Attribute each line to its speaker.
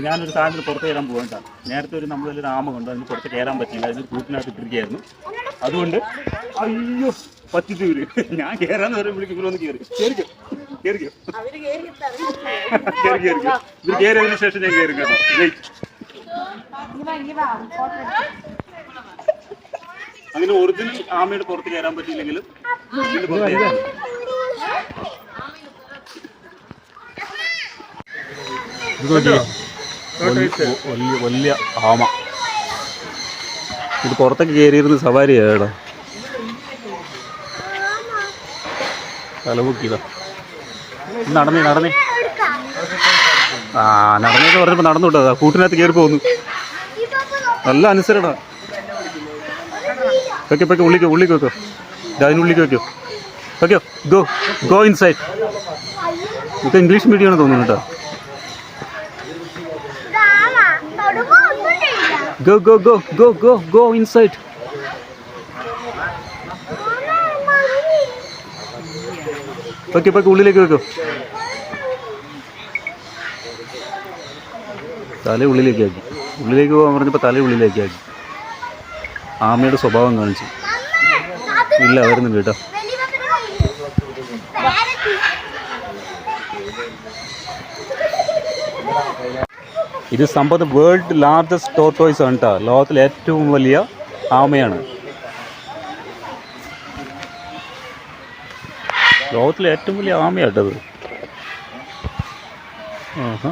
Speaker 1: അപ്പോൾ ഞാനൊരു സാധനത്തിന് പുറത്ത് കയറാൻ പോകണ്ട നേരത്തെ ഒരു നമ്മളൊരു ആമ കൊണ്ട് അതിന് പുറത്ത് കയറാൻ പറ്റില്ല അതിന് കൂട്ടിനകത്ത് ഇട്ടിരിക്കുകയായിരുന്നു അതുകൊണ്ട് അയ്യോ പറ്റിച്ചു വരും ഞാൻ കയറാന്ന് പറയുമ്പോൾ വിളിക്കും ഒന്ന് കയറി കയറിക്കോ കയറിക്കോ കയറി കയറിക്കോ ഇത് കയറിയതിന് ശേഷം ഞാൻ കയറി കേട്ടോ അങ്ങനെ ഒറിജിനൽ ആമയുടെ പുറത്ത് കയറാൻ പറ്റിയില്ലെങ്കിലും ഇതിന്റെ പുറത്ത് കയറാം വലിയ വലിയ ആമ. ഇത് പുറത്തേക്ക് കയറിയിരുന്ന് സവാരി ഏടാ തലമുക്കിതാ. നടന്നേ നടന്നേ. ആ നടന്നേന്ന് പറഞ്ഞപ്പോ നടന്നു വിട്ടതാ കൂട്ടിനകത്ത് കയറി പോകുന്നു നല്ല അനുസരണ. വെക്കോ വെക്കോ ഉള്ളിക്കോ ഉള്ളിക്ക് വെക്കോ. അതിനുള്ളിക്ക് വെക്കോ. വെക്കോ ഗോ ഗോ ഇൻസൈഡ് ഇപ്പൊ ഇംഗ്ലീഷ് മീഡിയമാണ് തോന്നുന്നു കേട്ടോ. Go, go, go, go, go, go inside. പക്കെ പക്കെ ഉള്ളിലേക്ക് വെക്കോ. തല ഉള്ളിലേക്ക് ആക്കി. ഉള്ളിലേക്ക് പോകാൻ പറഞ്ഞപ്പോൾ തല ഉള്ളിലേക്ക് ആക്കി. ആമയുടെ സ്വഭാവം കാണിച്ചു. ഇല്ല വരുന്നില്ല കേട്ടോ. ഇത് സംഭവം വേൾഡ് ലാർജസ്റ്റ് ടോർട്ടോയ്സ് ആണ് കേട്ടോ ലോകത്തിലെ ഏറ്റവും വലിയ ആമയാണ്. ലോകത്തിലെ ഏറ്റവും വലിയ ആമയാട്ടത് ആഹാ.